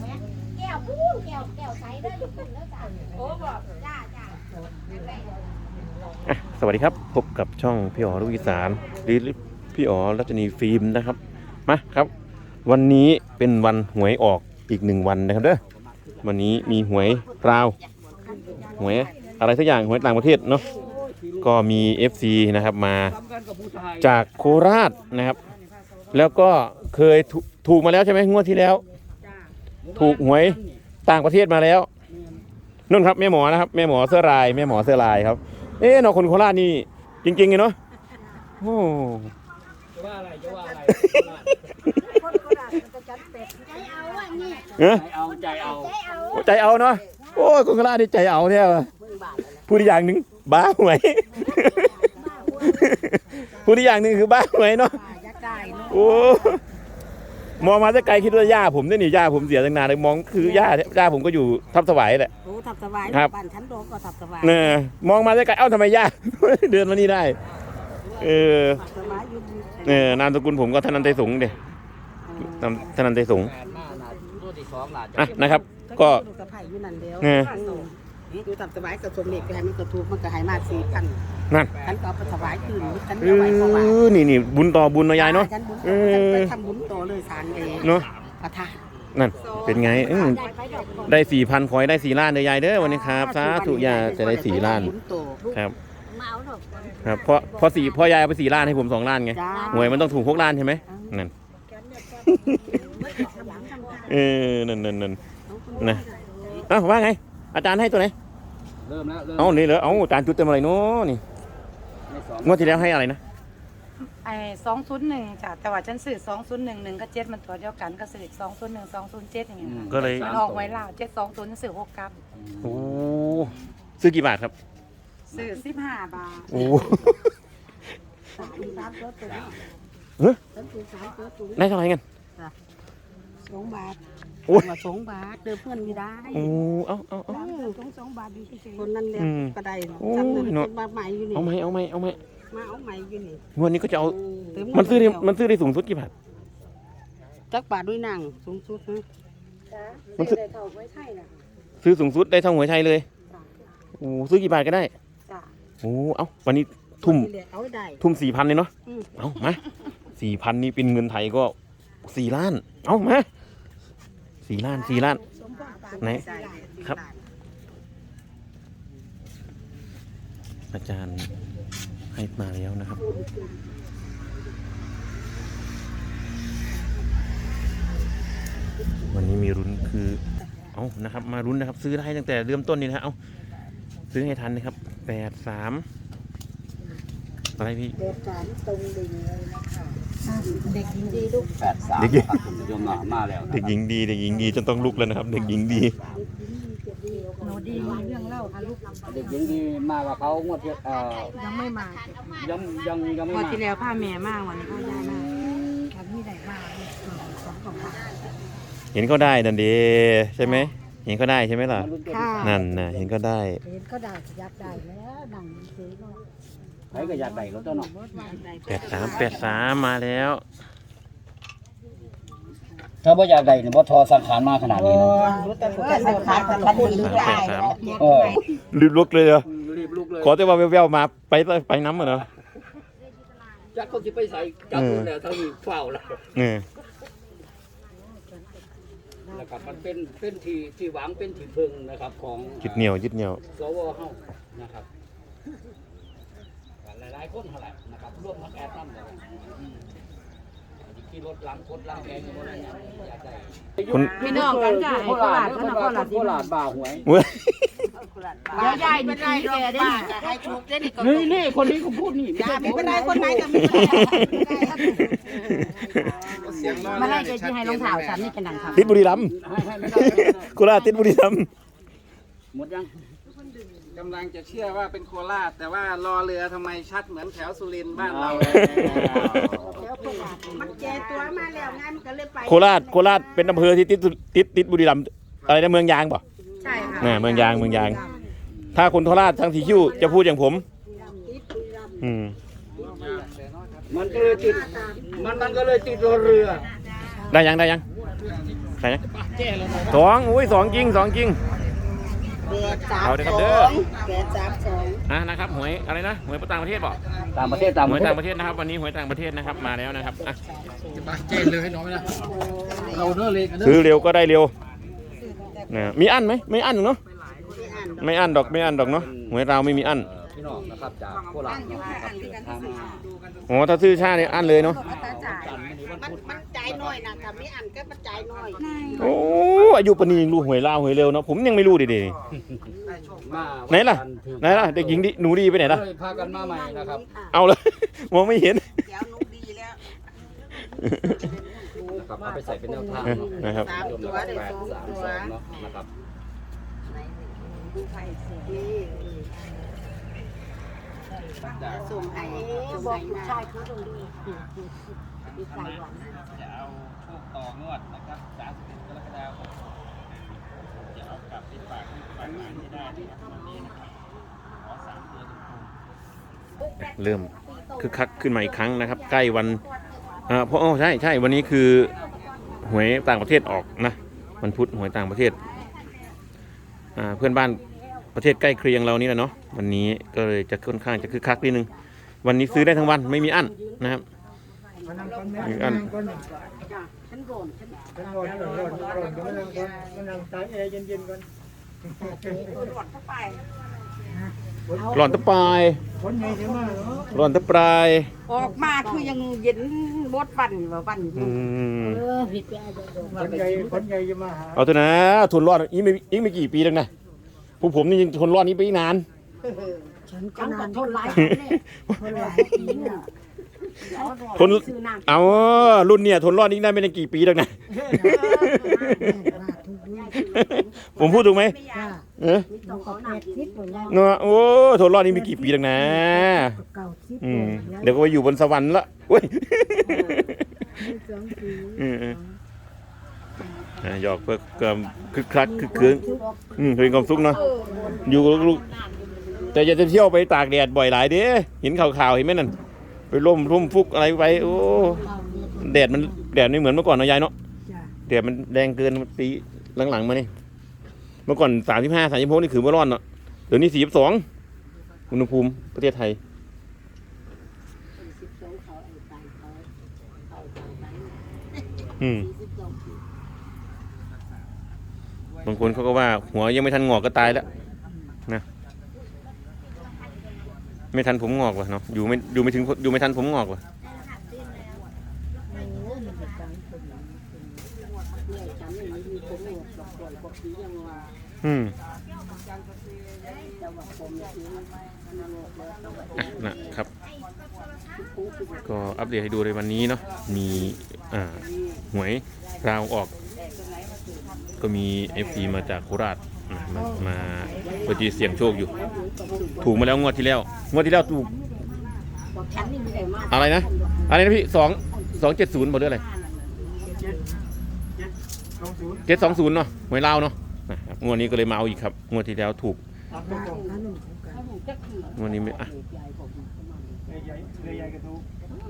ไหมแก้วพูนแก้วแก้วใสเด้อทุกคนเด้อจ้าโอ้บอกจ้าจ้าอะสวัสดีครับ พบกับช่องพี่อ๋อลูกอีสานหรือพี่อ๋อรัชนีฟิล์มนะครับมาครับ วันนี้เป็นวันหวยออกอีกหนึ่งวันนะครับเด้อวันนี้มีหวยราวหวยอะไรสักอย่างหวยต่างประเทศเนาะก็มี FC นะครับมาจากโคราชนะครับ แล้วก็เคยถูถูกมาแล้วใช่ไหมงวดที่แล้ว ถูกหวยต่างประเทศมาแล้วนุ่นครับแม่หมอนะครับแม่หมอเสื้อลายแม่หมอเสื้อลายครับ เอ๊ะเนาะคนโคราชนี่จริงๆไงเนาะโอ้จะว่าอะไรจะว่าอะไรใจเอาอะนี่เอ๊ะใจเอาใจเอาใจเอาใจเอาเนาะโอ้ยคนโคราชนี่ใจเอาแท้ว่ะพูดอีกอย่างหนึ่งบ้าหวยพูดอีกอย่างหนึ่งคือบ้าหวยเนาะอยากได้เนาะโอ้ มองมาจะไกลคิดว่าย่าผมเนี่ยนี่ย่าผมเสียตั้งนานเลยมองคือย่าย่าผมก็อยู่ทับสวายแหละ โอ้ทับสบายครับบ้านชั้นโดก็ทับสบายเนี่ยมองมาจะไกลเอ้าทำไมย่า เดินมานี่ได้ เออทับสบายอยู่ดีเออนามสกุลผมก็ธนันไตสงฆ์เดียนามธนันไตสงฆ์ แปดมาหนาตัวที่สองหลานจะ อะนะครับ ก็ ลูกสะใภ้อยู่นั่นเดียวเนี่ยอ ยู่ทับสบายกับสมเด็จก็ให้มันกระทูกมันก็ให้มาสี่พันนั่นฉันก็เอาไปถวายคืนฉันเอเอาไว้ถวายอนี่นี่บุญต่อบุญเนาะยายเนาะฉันบุญเอฉันอไปทำบุญต่อเลยสารเองเนาะประทาน นั่น เป็นไงเออได้สี่พันขอให้ได้สี่ล้านเด้อยายเด้อวันนี้ครับสาธุยายจะได้สี่ล้านบุญต่อครับ มาเอาเถอะครับเพราะเพราะสี่เพราะยายเอาไปสี่ล้านให้ผมสองล้านไงจ้า หวยมันต้องถูกหกล้านใช่ไหมนั่นเออนั่นนั่นนั่นนะเอ้าว่าไง อาจารย์ให้ตัวไหน เริ่มแล้วเริ่มเอ้านี่เหรอเอ้าอาจารย์จุดเต็มอะไรเนาะนี่ในสองงวดที่แล้วให้อะไรนะไอ้สองศูนย์หนึ่งจ้ะแต่ว่าฉันซื้อสองศูนย์หนึ่งหนึ่งกับเจ็ดมันตัวเดียวกันก็ซื้อสองศูนย์หนึ่งสองศูนย์เจ็ดอย่างเงี้ยค่ะก็เลยมันออกไว้ล่าเจ็ดสองศูนย์ซื้อหกกับโอ้ซื้อกี่บาทครับซื้อสิบห้าบาทโอ้สามสามตัวตัวเฮ้ยฉันซื้อสามตัวตัวได้เท่าไหร่กันสองบาท โอ้ยว่าสองบาทเดิมเพื่อนไม่ได้โอ้เอ้าเอาเอา สองสองบาทอยู่เฉยๆคนนั้นเนี่ยอืมก็ได้โอ้ยจำเลยเนอะมาใหม่อยู่นี่เอาไหมเอาไหมเอาไหมมาเอาใหม่อยู่นี่งวดนี้ก็จะเอา เติมันซื้อได้มันซื้อได้สูงสุดกี่บาท จักบาทด้วยนางสูงสุดนะมันซื้อได้เท่าไว้ใช่น่ะซื้อสูงสุดได้เท่าหวยไทยเลยโอ้ซื้อกี่บาทก็ได้จ้ะโอ้เอ้าวันนี้ทุ่มที่เหลือเอาได้ ทุ่มสี่พันเลยเนาะ อืม เอามาสี่พันนี่เป็นเงินไทยก็สี่ล้าน เอามา สี่ล้านสี่ล้าน ไหน ครับ อาจารย์ให้มาแล้วนะครับ วันนี้มีรุ้นคือ เอานะครับ มารุ้นนะครับ ซื้อได้ตั้งแต่เริ่มต้นนี่นะเอาซื้อให้ทันนะครับแปดสามอะไรพี่เด็กสามตรงดิ่งเลยนะคะ เด็กดีลูกแปดสามเด็กหญิง ครับคุณผู้ชมเนาะมาแล้วนะเด็กหญิงดีเด็กหญิงดีจนต้องลุกแล้วนะครับ เด็กหญิงดี หนูดีมีเรื่องเล่าค่ะลูกเด็กหญิงที่มากับเขางวดที่เอ่อยังไม่มายังยังยังไม่วันมาที่แล้วพาแม่มากวันนี้พ่อยายมากวันที่ไหนมาสองสองบาทเห็นเขาได้นั่นดีใช่ไหมเห็นเขาได้ใช่ไหมล่ะมาลุ้นตัวค่ะนั่นนะเห็นเขาได้เห็นก็ได้อยากได้แล้วนั่งซื้อเนาะ ใครก็อยากได้รถเจ้าเนาะแปดสามแปดสามมาแล้ว ถ้าบ่อยากได้เนี่ยบ่ทอสังขารมาขนาดนี้เนาะรู้แต่ผมจะขายแต่ละคนรู้ได้สามเออรีบลุกเลยเหรอรีบลุกเลยขอแต่ว่าแววๆมาไปไปน้ำเหรอจักเขาสิไปใส่จับดูแล้วทั้งนี้เฝ้าแล้วเนี่ยนะครับมันเป็นเป็นที่ที่หวังเป็นที่พึ่งนะครับ ของยึดเหนียวยึดเหนียวสวเฮานะครับหลายๆคนเท่าไหร่นะครับร่วมมาแอดนั่นเลยอืมขี่รถหลังคนหลังแกงอยู่บนนั้นเนี่ยอยากได้คุณพี่น้องกันจ้ะโคราชโคราชโคราชบ่าหวยเว้ยเดี๋ยวยายมีผีแกได้จะให้ชุบได้นี่ก็นี่นี่คนนี้เขาพูดนี่จ้าไม่เป็นไรคนไหนก็ไม่เป็นไรมาไล่จะที่ให้รองเท้าฉันนี่จะหนังค่ะติดบุรีรัมย์ให้ให้ไม่ได้ไม่ได้โคราชติดบุรีรัมย์หมดยังกำลังจะเชื่อว่าเป็นโคราช แต่ว่ารอเรือทำไมชัดเหมือนแถวสุรินทร์บ้านเรามันแก่ตัวมาแล้วไงมันก็เลยไปโคราชโคราชเป็นอำเภอที่ติดติดติดบุรีรัมย์อะไรนะเมืองยางเปล่ะใช่ค่ะน่ะเมืองยางเมืองยาง ถ้าคนโคราชทั้งสีคิ้วจะพูดอย่างผม อืมมันก็เลยติดมันมันก็เลยติดรถเรือ ได้ยังได้ยังรนะสองอุ้ยสองจริงสองจริง เบอร์สามเอาเดี๋ยวคสรับอเด้องแปดสามสองอะนะครับหวยอะไรนะหวยต่างประเทศบอกต่างประเทศต่างหปวยระเทต่าศงประเทศนะครับวันนี้หวยต่างประเทศนะครับมาแล้วนะครับอะเจ๊เลยให้น้องไหมนะเราเด้อเล็กเด้อซื้อเร็วก็ได้เร็วนะมีอันไหมไม่อันเนาะไม่อ่านดอกไม่อันดอกไม่อันดอกเนาะหวยเราไม่มีอันพี่น้องนะครับจากโคราชนะครับเดินทางมาอ๋อถ้าซื้อชาเนี่ยอันเลยเนาะมันมันจ่ายน้ อยนะถ้าไม่อ่านก็มันจ่ายน้อยโอ้อายุปานนียังรู้หวยลาวหวยเร็วเนาะผมยังไม่รู้ดิดิมาไหนล่ะ ไหนล่ะเด็กหญิงดิหนูดีไปไหนล่ะเลยพากันมาใหม่นะครับเอาเลย มองไม่เห็นเดี๋ยวนุกดีแล้วนะครับเอาไปใส่เป็นแนวทางเนาะนะครับสามตัวได้แปดสองสามตัวสองเนาะนะครับนี่ส่งให้ส่งบอกให้ผู้นะชายเขาตรงนี้ดีใจหวาน จะเอาโชคต่องวดนะครับ31กรกฎาคมจะเอากลับไปฝากฝากหลานให้ได้นะครับวันนี้นะครับขอสามตัวตรง เริ่มคึกคักขึ้นมาอีกครั้งนะครับ ใกล้วันเพราะอ๋อใช่ใช่วันนี้คือหวยต่างประเทศออกนะวันพุธหวยต่างประเทศเพื่อนบ้านประเทศใกล้เคียงเรานี่แหละเนาะวันนี้ก็เลยจะค่อนข้างจะคึกคักนิดนึง วันนี้ซื้อได้ทั้งวันไม่มีอั้นนะครับไม่มีอั้นฉัน โดนฉันมันร้อนร้อนร้อนร้อนก็มันนั่งก่อนมันนั่งตากแอร์เย็นๆก่อนโดนเข้าไปร้อนตะปลายฝนใหญ่ใช่ไหมเนาะร้อนตะปลายออกมาคือยังเย็นบดปั่นว่าปั่นอยู่อืมเออผิดไปอาจจะโดนฝนใหญ่ฝนใหญ่จะมาหาเอาเถอะนะทนรอดอีกไม่อีกไม่กี่ปีแล้วนะพวกผมนี่ยังทนรอดนี้ไปอีกนาน ฉันก็ทนหลายคนเนี่ยทนหลายปีเนี่ยทนเอารุ่นเนี่ยทนรอดนี้ได้ไม่ได้กี่ปีแล้วนะ ผมพูดถูกไหม เออต้องขอหนักทิศหมดแล้วเนาะโอ้ทนรอดนี้มีกี่ปีแล้วนะ เก่าทิศอืมเดี๋ยวก็ไปอยู่บนสวรรค์ละเว้ย สองปีอืมอืมอะหยอกเพื่อความคึกคักคึกคืนอืมเป็นความสุขเนาะอยู่กับลูกๆแต่อย่าจะเที่ยวไปตากแดดบ่อยหลายเด้เห็นข่าวๆเห็นไหมนั่นไปร่มร่มฟุกอะไรไปโอ้แดดมันแดดไม่เหมือนเมื่อก่อนเนาะยายเนาะแดดมันแรงเกินปีหลังๆมานี่ เมื่อก่อนสามสิบห้าสามสิบหกนี่คือว่าร้อนเนาะเดี๋ยวนี้สี่สิบสองอุณหภูมิประเทศไทยอืมบางคนเขาก็ว่า หัวยังไม่ทันงอกก็ตายแล้วนะไม่ทันผมงอกว่ะเนาะอยู่ไม่อยู่ไม่ถึงอยู่ไม่ทันผมงอกว่ะฉันนี่มีผมหนวดกับปล่อยปกติยังว่าอืมแต่ว่าผมเนี่ยคือมันนรกแล้วแต่ อะนะครับ ก็อัปเดตให้ดูในวันนี้เนาะมีอ่าหวยราวออก ก็มีเอฟซีมาจากโคราชนะมามาปฏิเสียงโชคอยู่ ถูกมาแล้วงวดที่แล้ว งวดที่แล้วถูกอะไรนะ อะไรนะพี่สองสองเจ็ดศูนย์บอกด้วยอะไรเจ็ดสองศูนย์เนาะหวยลาวเนาะ งวดนี้ก็เลยมาเอาอีกครับ งวดที่แล้วถูก ตัดไปก่อนงวดนี้ไม่อะเ